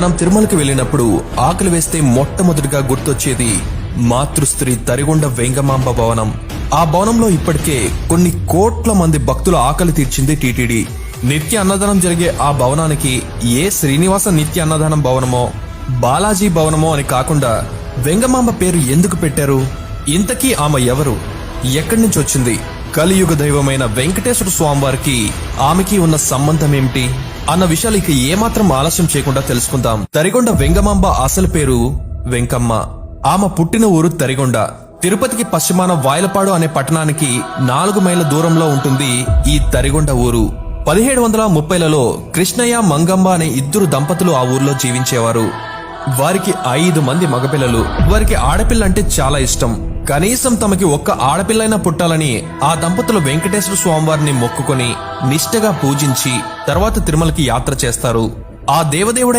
మనం తిరుమలకి వెళ్ళినప్పుడు ఆకలి వేస్తే మొట్టమొదటిగా గుర్తొచ్చేది మాతృస్త్రీ తరిగొండ వెంగమాంబ భవనం. ఆ భవనంలో ఇప్పటికే కొన్ని కోట్ల మంది భక్తుల ఆకలి తీర్చింది టీటీడీ. నిత్య అన్నదానం జరిగే ఆ భవనానికి ఏ శ్రీనివాస నిత్య అన్నదానం భవనమో బాలాజీ భవనమో అని కాకుండా వెంగమాంబ పేరు ఎందుకు పెట్టారు? ఇంతకీ ఆమె ఎవరు? ఎక్కడి నుంచి వచ్చింది? కలియుగ దైవమైన వెంకటేశ్వర స్వామివారికి ఆమెకి ఉన్న సంబంధం ఏమిటి? అన్న విషయాలు ఇక ఏమాత్రం ఆలస్యం చేయకుండా తెలుసుకుందాం. తరిగొండ వెంగమాంబ అసలు పేరు వెంకమ్మ. ఆమె పుట్టిన ఊరు తరిగొండ. తిరుపతికి పశ్చిమాన వాయలపాడు అనే పట్టణానికి నాలుగు మైళ్ళ దూరంలో ఉంటుంది ఈ తరిగొండ ఊరు. పదిహేడు వందల ముప్పైలలో కృష్ణయ్య మంగమ్మ అనే ఇద్దరు దంపతులు ఆ ఊర్లో జీవించేవారు. వారికి ఐదు మంది మగపిల్లలు. వారికి ఆడపిల్ల అంటే చాలా ఇష్టం. కనీసం తమకి ఒక్క ఆడపిల్లైనా పుట్టాలని ఆ దంపతులు వెంకటేశ్వర స్వామివారిని మొక్కుకొని నిష్ఠగా పూజించి తర్వాత తిరుమలకి యాత్ర చేస్తారు. ఆ దేవదేవుడైన